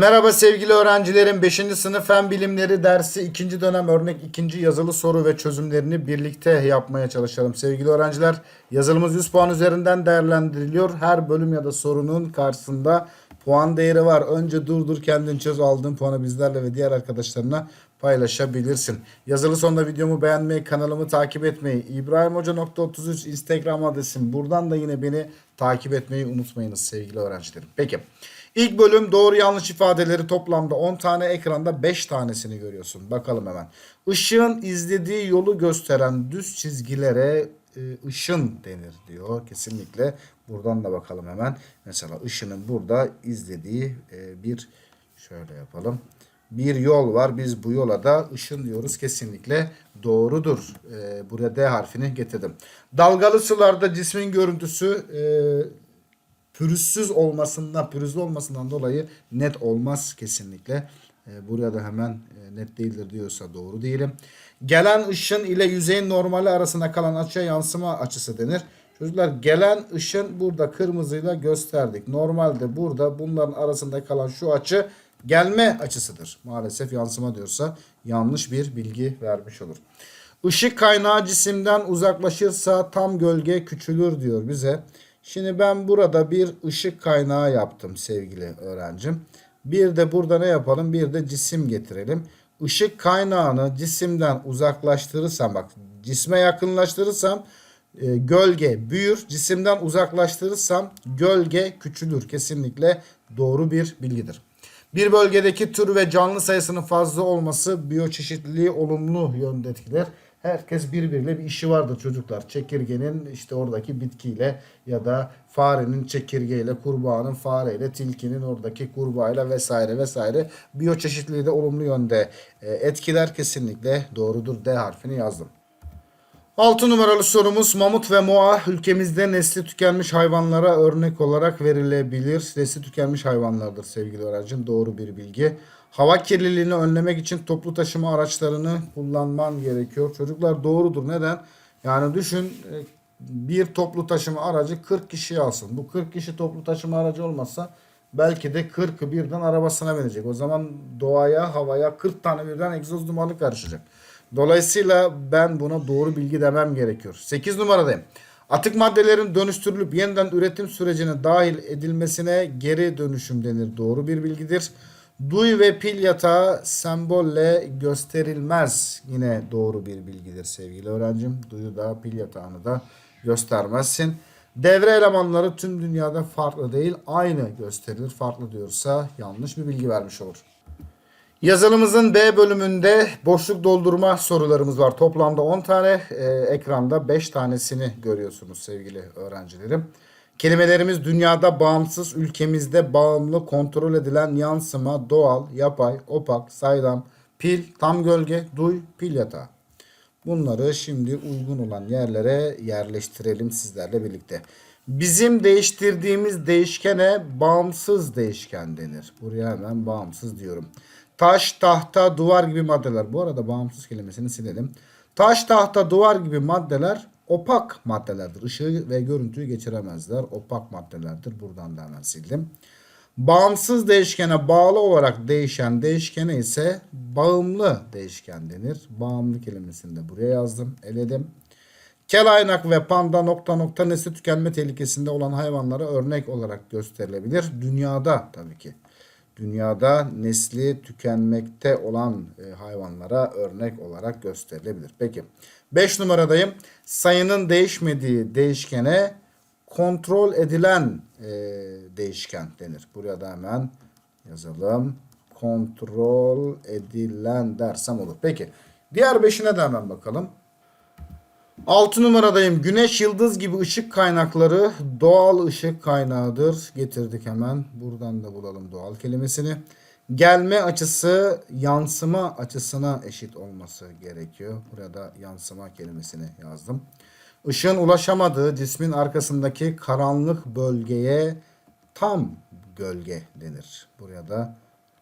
Merhaba sevgili öğrencilerim. 5. sınıf fen bilimleri dersi 2. dönem örnek 2. yazılı soru ve çözümlerini birlikte yapmaya çalışalım. Sevgili öğrenciler yazılımız 100 puan üzerinden değerlendiriliyor. Her bölüm ya da sorunun karşısında puan değeri var. Önce durdur kendin çöz aldığın puanı bizlerle ve diğer arkadaşlarına paylaşabilirsin. Yazılı sonunda videomu beğenmeyi, kanalımı takip etmeyi, İbrahimhoca.33 Instagram adresim. Buradan da yine beni takip etmeyi unutmayınız sevgili öğrencilerim. Peki. İlk bölüm doğru yanlış ifadeleri toplamda 10 tane ekranda 5 tanesini görüyorsun. Bakalım hemen. Işığın izlediği yolu gösteren düz çizgilere e, ışın denir diyor. Kesinlikle buradan da bakalım hemen. Mesela ışının burada izlediği e, bir şöyle yapalım. Bir yol var. Biz bu yola da ışın diyoruz. Kesinlikle doğrudur. E, buraya D harfini getirdim. Dalgalı sularda cismin görüntüsü e, pürüzsüz olmasından, pürüzlü olmasından dolayı net olmaz kesinlikle. E, buraya da hemen e, net değildir diyorsa doğru değilim. Gelen ışın ile yüzeyin normali arasında kalan açıya yansıma açısı denir. Çocuklar gelen ışın burada kırmızıyla gösterdik. Normalde burada bunların arasında kalan şu açı gelme açısıdır. Maalesef yansıma diyorsa yanlış bir bilgi vermiş olur. Işık kaynağı cisimden uzaklaşırsa tam gölge küçülür diyor bize. Şimdi ben burada bir ışık kaynağı yaptım sevgili öğrencim. Bir de burada ne yapalım? Bir de cisim getirelim. Işık kaynağını cisimden uzaklaştırırsam bak cisme yakınlaştırırsam e, gölge büyür. Cisimden uzaklaştırırsam gölge küçülür. Kesinlikle doğru bir bilgidir. Bir bölgedeki tür ve canlı sayısının fazla olması biyoçeşitliliği olumlu yönde etkiler. Herkes birbiriyle bir işi vardır çocuklar. Çekirgenin işte oradaki bitkiyle ya da farenin çekirgeyle, kurbağanın fareyle, tilkinin oradaki kurbağayla vesaire vesaire. Biyoçeşitliliği de olumlu yönde e, etkiler kesinlikle doğrudur. D harfini yazdım. 6 numaralı sorumuz mamut ve moa ülkemizde nesli tükenmiş hayvanlara örnek olarak verilebilir. Nesli tükenmiş hayvanlardır sevgili öğrencim. Doğru bir bilgi. Hava kirliliğini önlemek için toplu taşıma araçlarını kullanman gerekiyor. Çocuklar doğrudur. Neden? Yani düşün e, bir toplu taşıma aracı 40 kişi alsın. Bu 40 kişi toplu taşıma aracı olmazsa belki de 40'ı birden arabasına binecek. O zaman doğaya, havaya 40 tane birden egzoz dumanı karışacak. Dolayısıyla ben buna doğru bilgi demem gerekiyor. 8 numaradayım. Atık maddelerin dönüştürülüp yeniden üretim sürecine dahil edilmesine geri dönüşüm denir. Doğru bir bilgidir. Duy ve pil yatağı sembolle gösterilmez. Yine doğru bir bilgidir sevgili öğrencim. Duyu da pil yatağını da göstermezsin. Devre elemanları tüm dünyada farklı değil aynı gösterilir. Farklı diyorsa yanlış bir bilgi vermiş olur. Yazılımızın B bölümünde boşluk doldurma sorularımız var. Toplamda 10 tane e, ekranda 5 tanesini görüyorsunuz sevgili öğrencilerim. Kelimelerimiz dünyada bağımsız, ülkemizde bağımlı, kontrol edilen yansıma, doğal, yapay, opak, saydam, pil, tam gölge, duy, pil yatağı. Bunları şimdi uygun olan yerlere yerleştirelim sizlerle birlikte. Bizim değiştirdiğimiz değişkene bağımsız değişken denir. Buraya hemen bağımsız diyorum. Taş, tahta, duvar gibi maddeler. Bu arada bağımsız kelimesini silelim. Taş, tahta, duvar gibi maddeler opak maddelerdir. Işığı ve görüntüyü geçiremezler. Opak maddelerdir. Buradan da hemen sildim. Bağımsız değişkene bağlı olarak değişen değişkene ise bağımlı değişken denir. Bağımlı kelimesini de buraya yazdım. Eledim. Kel aynak ve panda nokta nokta nesli tükenme tehlikesinde olan hayvanlara örnek olarak gösterilebilir. Dünyada tabii ki. Dünyada nesli tükenmekte olan e, hayvanlara örnek olarak gösterilebilir. Peki 5 numaradayım. Sayının değişmediği değişkene kontrol edilen e, değişken denir. Buraya da hemen yazalım. Kontrol edilen dersem olur. Peki diğer beşine de hemen bakalım. 6 numaradayım. Güneş, yıldız gibi ışık kaynakları doğal ışık kaynağıdır. Getirdik hemen. Buradan da bulalım doğal kelimesini. Gelme açısı yansıma açısına eşit olması gerekiyor. Burada yansıma kelimesini yazdım. Işığın ulaşamadığı cismin arkasındaki karanlık bölgeye tam gölge denir. Buraya da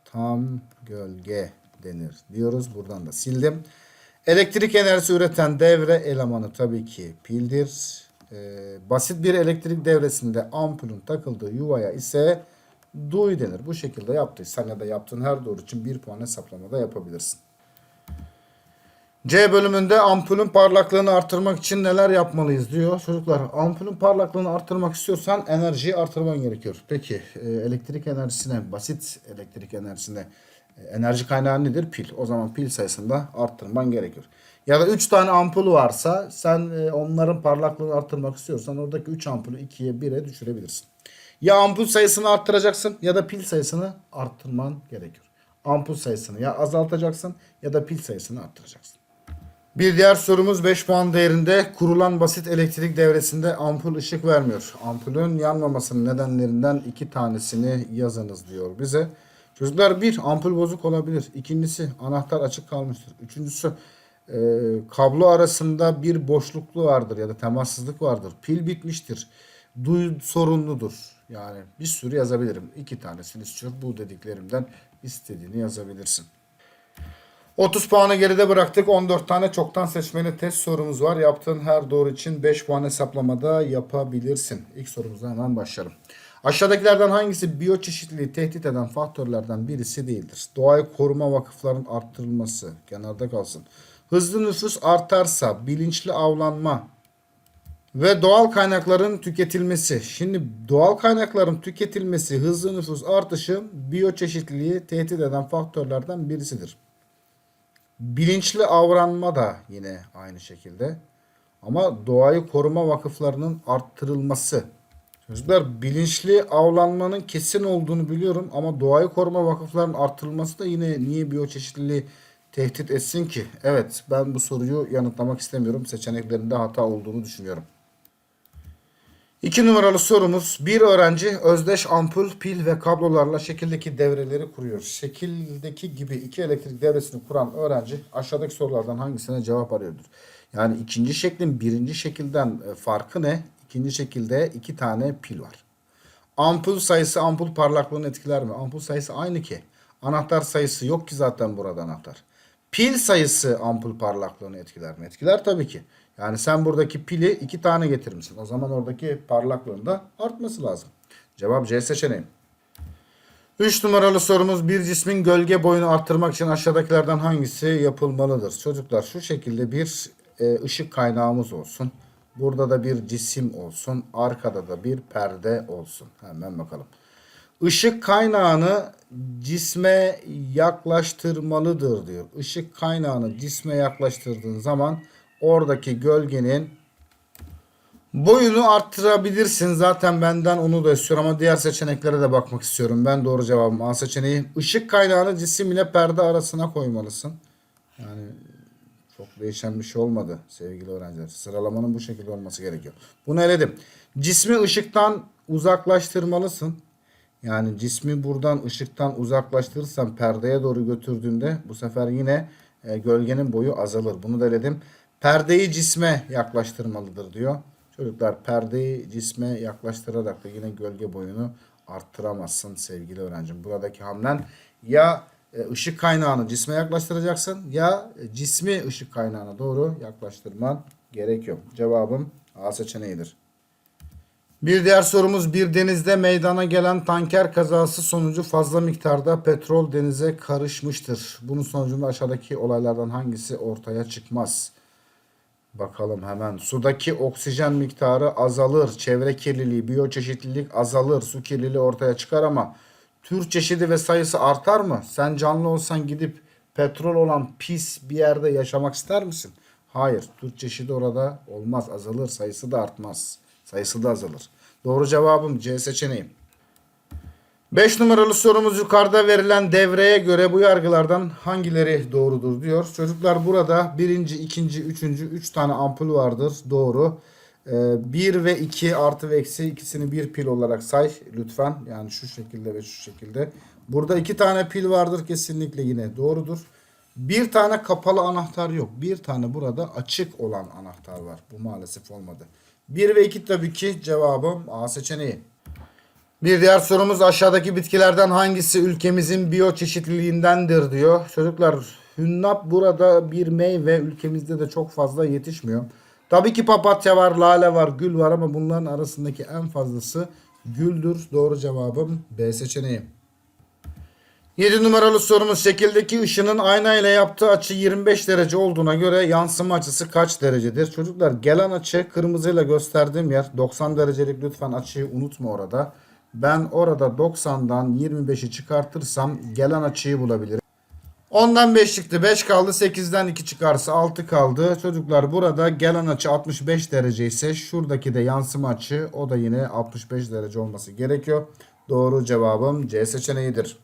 tam gölge denir diyoruz. Buradan da sildim. Elektrik enerjisi üreten devre elemanı tabii ki pildir. Ee, basit bir elektrik devresinde ampulün takıldığı yuvaya ise Do'yu denir. Bu şekilde yaptıysan ya da yaptığın her doğru için 1 puan hesaplamada yapabilirsin. C bölümünde ampulün parlaklığını artırmak için neler yapmalıyız diyor. Çocuklar ampulün parlaklığını artırmak istiyorsan enerjiyi artırman gerekiyor. Peki e, elektrik enerjisine, basit elektrik enerjisine enerji kaynağı nedir? Pil. O zaman pil sayısını da arttırman gerekiyor. Ya da 3 tane ampul varsa sen e, onların parlaklığını arttırmak istiyorsan oradaki 3 ampulü 2'ye 1'e düşürebilirsin. Ya ampul sayısını arttıracaksın ya da pil sayısını arttırman gerekiyor. Ampul sayısını ya azaltacaksın ya da pil sayısını arttıracaksın. Bir diğer sorumuz 5 puan değerinde kurulan basit elektrik devresinde ampul ışık vermiyor. Ampulün yanmamasının nedenlerinden iki tanesini yazınız diyor bize. Çocuklar bir ampul bozuk olabilir. İkincisi anahtar açık kalmıştır. Üçüncüsü e, kablo arasında bir boşluklu vardır ya da temassızlık vardır. Pil bitmiştir. Duy sorunludur. Yani bir sürü yazabilirim. İki tanesini istiyor. Bu dediklerimden istediğini yazabilirsin. 30 puanı geride bıraktık. 14 tane çoktan seçmeli test sorumuz var. Yaptığın her doğru için 5 puan hesaplamada yapabilirsen. İlk sorumuzdan hemen başlayalım. Aşağıdakilerden hangisi biyoçeşitliliği tehdit eden faktörlerden birisi değildir? Doğayı koruma vakıflarının arttırılması kenarda kalsın. Hızlı nüfus artarsa bilinçli avlanma ve doğal kaynakların tüketilmesi. Şimdi doğal kaynakların tüketilmesi, hızlı nüfus artışı biyoçeşitliliği tehdit eden faktörlerden birisidir. Bilinçli avranma da yine aynı şekilde. Ama doğayı koruma vakıflarının arttırılması. Çocuklar bilinçli avlanmanın kesin olduğunu biliyorum ama doğayı koruma vakıflarının arttırılması da yine niye biyoçeşitliliği tehdit etsin ki? Evet ben bu soruyu yanıtlamak istemiyorum. Seçeneklerinde hata olduğunu düşünüyorum. İki numaralı sorumuz. Bir öğrenci özdeş ampul, pil ve kablolarla şekildeki devreleri kuruyor. Şekildeki gibi iki elektrik devresini kuran öğrenci aşağıdaki sorulardan hangisine cevap arıyordur? Yani ikinci şeklin birinci şekilden e, farkı ne? İkinci şekilde iki tane pil var. Ampul sayısı ampul parlaklığını etkiler mi? Ampul sayısı aynı ki. Anahtar sayısı yok ki zaten burada anahtar. Pil sayısı ampul parlaklığını etkiler mi? Etkiler tabii ki. Yani sen buradaki pili iki tane getirmişsin. O zaman oradaki parlaklığın da artması lazım. Cevap C seçeneği. 3 numaralı sorumuz bir cismin gölge boyunu arttırmak için aşağıdakilerden hangisi yapılmalıdır? Çocuklar şu şekilde bir e, ışık kaynağımız olsun. Burada da bir cisim olsun. Arkada da bir perde olsun. Hemen bakalım. Işık kaynağını cisme yaklaştırmalıdır diyor. Işık kaynağını cisme yaklaştırdığın zaman oradaki gölgenin boyunu arttırabilirsin. Zaten benden onu da istiyorum ama diğer seçeneklere de bakmak istiyorum. Ben doğru cevabım A seçeneği. Işık kaynağını cisim ile perde arasına koymalısın. Yani çok değişen bir şey olmadı sevgili öğrenciler. Sıralamanın bu şekilde olması gerekiyor. Bunu eledim. Cismi ışıktan uzaklaştırmalısın. Yani cismi buradan ışıktan uzaklaştırırsan perdeye doğru götürdüğünde bu sefer yine e, gölgenin boyu azalır. Bunu da eledim. Perdeyi cisme yaklaştırmalıdır diyor. Çocuklar perdeyi cisme yaklaştırarak da yine gölge boyunu arttıramazsın sevgili öğrencim. Buradaki hamlen ya ışık kaynağını cisme yaklaştıracaksın ya e, cismi ışık kaynağına doğru yaklaştırman gerekiyor. Cevabım A seçeneğidir. Bir diğer sorumuz bir denizde meydana gelen tanker kazası sonucu fazla miktarda petrol denize karışmıştır. Bunun sonucunda aşağıdaki olaylardan hangisi ortaya çıkmaz? Bakalım hemen. Sudaki oksijen miktarı azalır. Çevre kirliliği, biyoçeşitlilik azalır. Su kirliliği ortaya çıkar ama tür çeşidi ve sayısı artar mı? Sen canlı olsan gidip petrol olan pis bir yerde yaşamak ister misin? Hayır. Tür çeşidi orada olmaz. Azalır. Sayısı da artmaz. Sayısı da azalır. Doğru cevabım C seçeneği. 5 numaralı sorumuz yukarıda verilen devreye göre bu yargılardan hangileri doğrudur diyor. Çocuklar burada birinci, ikinci, üçüncü, üç tane ampul vardır. Doğru. 1 ve 2 artı ve eksi ikisini bir pil olarak say lütfen. Yani şu şekilde ve şu şekilde. Burada iki tane pil vardır kesinlikle yine doğrudur. Bir tane kapalı anahtar yok. Bir tane burada açık olan anahtar var. Bu maalesef olmadı. 1 ve 2 tabii ki cevabım A seçeneği. Bir diğer sorumuz aşağıdaki bitkilerden hangisi ülkemizin biyoçeşitliliğindendir diyor. Çocuklar hünnap burada bir meyve ülkemizde de çok fazla yetişmiyor. Tabii ki papatya var, lale var, gül var ama bunların arasındaki en fazlası güldür. Doğru cevabım B seçeneği. 7 numaralı sorumuz şekildeki ışının ayna ile yaptığı açı 25 derece olduğuna göre yansıma açısı kaç derecedir? Çocuklar gelen açı kırmızıyla gösterdiğim yer 90 derecelik lütfen açıyı unutma orada. Ben orada 90'dan 25'i çıkartırsam gelen açıyı bulabilirim. 10'dan 5 çıktı 5 kaldı 8'den 2 çıkarsa 6 kaldı. Çocuklar burada gelen açı 65 derece ise şuradaki de yansıma açı o da yine 65 derece olması gerekiyor. Doğru cevabım C seçeneğidir.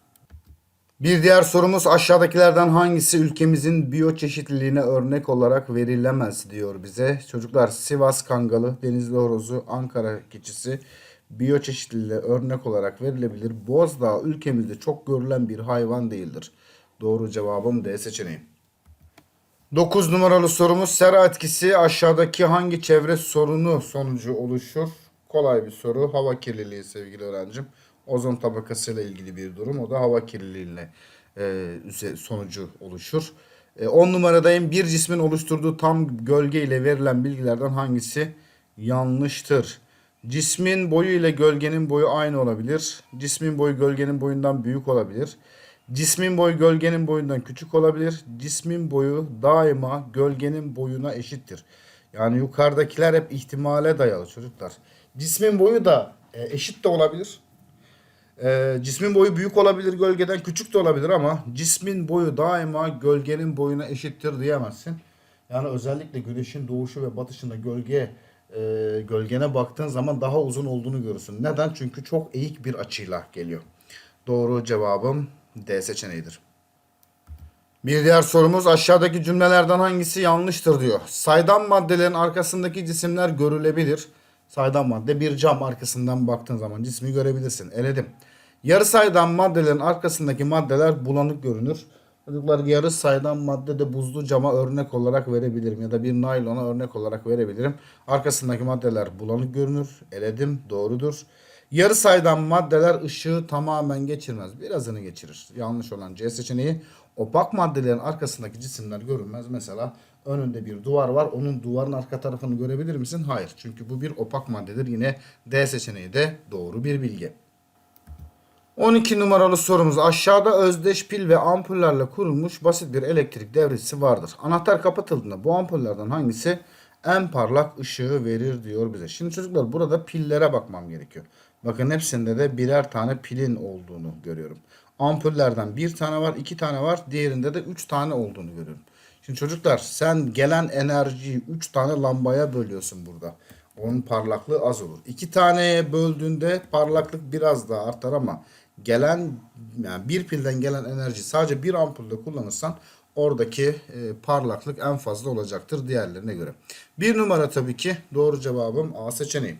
Bir diğer sorumuz aşağıdakilerden hangisi ülkemizin biyoçeşitliliğine örnek olarak verilemez diyor bize. Çocuklar Sivas Kangalı, Denizli Horozu, Ankara keçisi biyoçeşitliliğe örnek olarak verilebilir. Bozdağ ülkemizde çok görülen bir hayvan değildir. Doğru cevabım D seçeneği. 9 numaralı sorumuz sera etkisi aşağıdaki hangi çevre sorunu sonucu oluşur? Kolay bir soru. Hava kirliliği sevgili öğrencim. Ozon tabakasıyla ilgili bir durum. O da hava kirliliğiyle e, sonucu oluşur. 10 numaradayım. Bir cismin oluşturduğu tam gölge ile verilen bilgilerden hangisi yanlıştır? Cismin boyu ile gölgenin boyu aynı olabilir. Cismin boyu gölgenin boyundan büyük olabilir. Cismin boyu gölgenin boyundan küçük olabilir. Cismin boyu daima gölgenin boyuna eşittir. Yani yukarıdakiler hep ihtimale dayalı çocuklar. Cismin boyu da e, eşit de olabilir. E, cismin boyu büyük olabilir, gölgeden küçük de olabilir ama cismin boyu daima gölgenin boyuna eşittir diyemezsin. Yani özellikle güneşin doğuşu ve batışında gölge e, gölgene baktığın zaman daha uzun olduğunu görürsün. Neden? Çünkü çok eğik bir açıyla geliyor. Doğru cevabım D seçeneğidir. Bir diğer sorumuz aşağıdaki cümlelerden hangisi yanlıştır diyor. Saydam maddelerin arkasındaki cisimler görülebilir. Saydam madde bir cam arkasından baktığın zaman cismi görebilirsin. Eledim. Yarı saydam maddelerin arkasındaki maddeler bulanık görünür. Çocuklar yarı saydam madde de buzlu cama örnek olarak verebilirim ya da bir naylona örnek olarak verebilirim. Arkasındaki maddeler bulanık görünür. Eledim. Doğrudur. Yarı saydam maddeler ışığı tamamen geçirmez. Birazını geçirir. Yanlış olan C seçeneği. Opak maddelerin arkasındaki cisimler görünmez. Mesela önünde bir duvar var. Onun duvarın arka tarafını görebilir misin? Hayır. Çünkü bu bir opak maddedir. Yine D seçeneği de doğru bir bilgi. 12 numaralı sorumuz aşağıda özdeş pil ve ampullerle kurulmuş basit bir elektrik devresi vardır. Anahtar kapatıldığında bu ampullerden hangisi en parlak ışığı verir diyor bize. Şimdi çocuklar burada pillere bakmam gerekiyor. Bakın hepsinde de birer tane pilin olduğunu görüyorum. Ampullerden bir tane var, iki tane var. Diğerinde de üç tane olduğunu görüyorum. Şimdi çocuklar sen gelen enerjiyi üç tane lambaya bölüyorsun burada. Onun parlaklığı az olur. İki taneye böldüğünde parlaklık biraz daha artar ama gelen yani bir pilden gelen enerji sadece bir ampulde kullanırsan oradaki e, parlaklık en fazla olacaktır diğerlerine göre. Bir numara tabii ki doğru cevabım A seçeneği.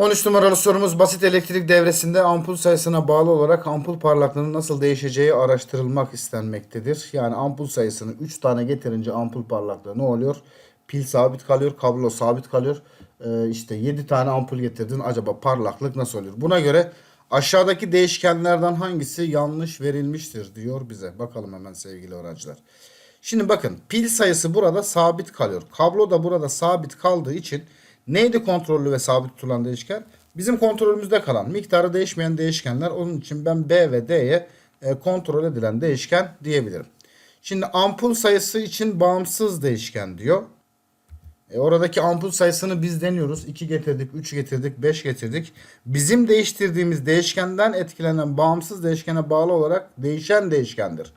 13 numaralı sorumuz basit elektrik devresinde ampul sayısına bağlı olarak ampul parlaklığının nasıl değişeceği araştırılmak istenmektedir. Yani ampul sayısını 3 tane getirince ampul parlaklığı ne oluyor? Pil sabit kalıyor, kablo sabit kalıyor. Ee, işte 7 tane ampul getirdin acaba parlaklık nasıl oluyor? Buna göre aşağıdaki değişkenlerden hangisi yanlış verilmiştir diyor bize. Bakalım hemen sevgili öğrenciler. Şimdi bakın pil sayısı burada sabit kalıyor. Kablo da burada sabit kaldığı için neydi kontrollü ve sabit tutulan değişken? Bizim kontrolümüzde kalan miktarı değişmeyen değişkenler. Onun için ben B ve D'ye e, kontrol edilen değişken diyebilirim. Şimdi ampul sayısı için bağımsız değişken diyor. E oradaki ampul sayısını biz deniyoruz. 2 getirdik, 3 getirdik, 5 getirdik. Bizim değiştirdiğimiz değişkenden etkilenen bağımsız değişkene bağlı olarak değişen değişkendir.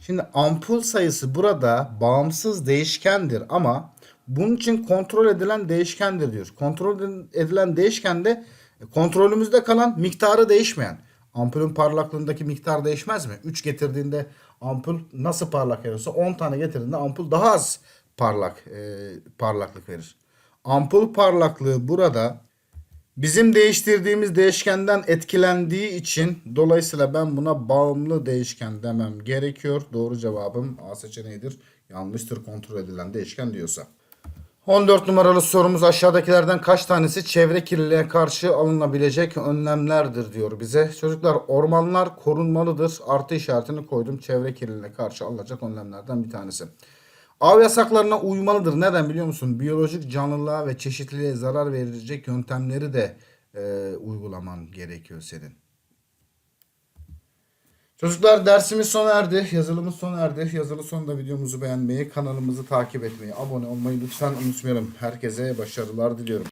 Şimdi ampul sayısı burada bağımsız değişkendir ama bunun için kontrol edilen değişkendir diyor. Kontrol edilen değişken de e, kontrolümüzde kalan miktarı değişmeyen. Ampulün parlaklığındaki miktar değişmez mi? 3 getirdiğinde ampul nasıl parlak veriyorsa 10 tane getirdiğinde ampul daha az parlak e, parlaklık verir. Ampul parlaklığı burada bizim değiştirdiğimiz değişkenden etkilendiği için dolayısıyla ben buna bağımlı değişken demem gerekiyor. Doğru cevabım A seçeneğidir. Yanlıştır kontrol edilen değişken diyorsa. 14 numaralı sorumuz aşağıdakilerden kaç tanesi çevre kirliliğine karşı alınabilecek önlemlerdir diyor bize. Çocuklar ormanlar korunmalıdır. Artı işaretini koydum. Çevre kirliliğine karşı alınacak önlemlerden bir tanesi. Av yasaklarına uymalıdır. Neden biliyor musun? Biyolojik canlılığa ve çeşitliliğe zarar verecek yöntemleri de e, uygulaman gerekiyor senin. Çocuklar dersimiz sona erdi. Yazılımız sona erdi. Yazılı sonunda videomuzu beğenmeyi, kanalımızı takip etmeyi, abone olmayı lütfen unutmayalım. Herkese başarılar diliyorum.